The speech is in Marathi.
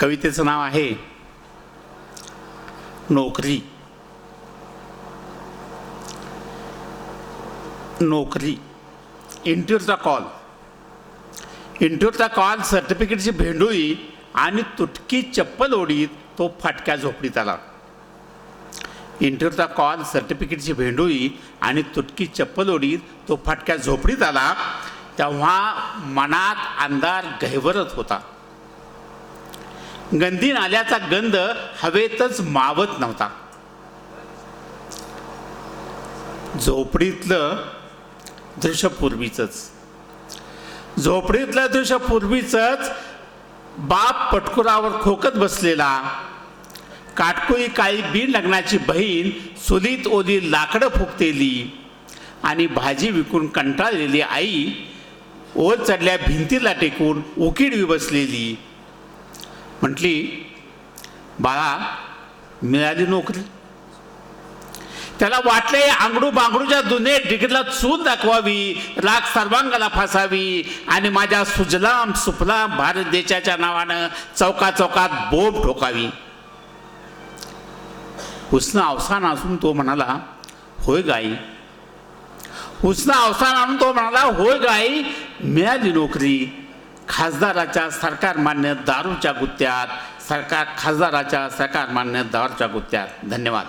कवितेचं नाव आहे नोकरी. नोकरी. इंटरव्ह्यूचा कॉल. इंटरव्ह्यूचा कॉल सर्टिफिकेटची भेंडोळी आणि तुटकी चप्पल ओढीत तो फाटक्या झोपडीत आला. इंटरव्ह्यूचा कॉल सर्टिफिकेटची भेंडोळी आणि तुटकी चप्पल ओढीत तो फाटक्या झोपडीत आला तेव्हा मनात अंधार गहिवरत होता. गंदी नाल्याचा गंध हवेतच मावत नव्हता. झोपडीतलं दृश्य पूर्वीचंच झोपडीतलं दृश्य पूर्वीचंच बाप पटकुरावर खोकत बसलेला. काटकुई काळी बिन लग्नाची बहीण सुलीत ओली लाकडं फुकतेली आणि भाजी विकून कंटाळलेली आई ओल चढल्या भिंतीला टेकून उकिडवी बसलेली. म्हटली बाळा मिळाली नोकरी. त्याला वाटले आंगडू बांगडूच्या दुने डिग्रीला चून दाखवावी राग सर्वांगाला फासावी आणि माझ्या सुजलाम सुफलाम भारत देशाच्या नावानं चौका चौकात बोंब ठोकावी. उसनं अवसान असून तो म्हणाला होय गाई. उसनं अवसान आणून तो म्हणाला होय गाई मिळाली नोकरी. खासदाराच्या सरकार मान्य दारूच्या गुत्त्यात सरकार खासदाराच्या सरकार मान्य दारूच्या गुत्त्यात. धन्यवाद.